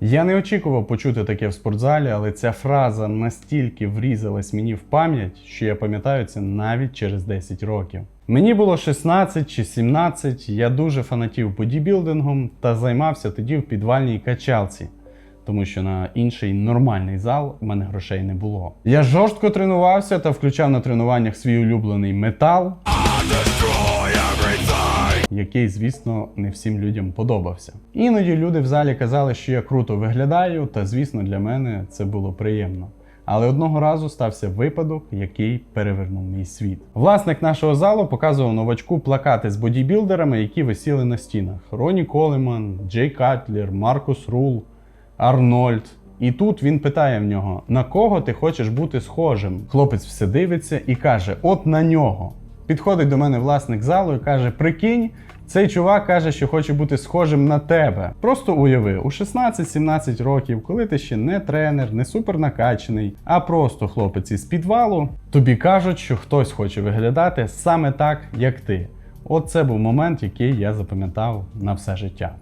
Я не очікував почути таке в спортзалі, але ця фраза настільки врізалась мені в пам'ять, що я пам'ятаю це навіть через 10 років. Мені було 16 чи 17, я дуже фанатів бодібілдингом та займався тоді в підвальній качалці тому що на інший нормальний зал в мене грошей не було. Я жорстко тренувався та включав на тренуваннях свій улюблений метал, який, звісно, не всім людям подобався. Іноді люди в залі казали, що я круто виглядаю, та звісно, для мене це було приємно. Але одного разу стався випадок, який перевернув мій світ. Власник нашого залу показував новачку плакати з бодібілдерами, які висіли на стінах: Роні Колеман, Джей Катлер, Маркус Рул. Арнольд. І тут він питає в нього: на кого ти хочеш бути схожим? Хлопець все дивиться і каже: От на нього. Підходить до мене власник залу і каже: Прикинь, цей чувак каже, що хоче бути схожим на тебе. Просто уяви, у 16-17 років, коли ти ще не тренер, не супер накачаний, а просто хлопець із підвалу, тобі кажуть, що хтось хоче виглядати саме так, як ти. От це був момент, який я запам'ятав на все життя.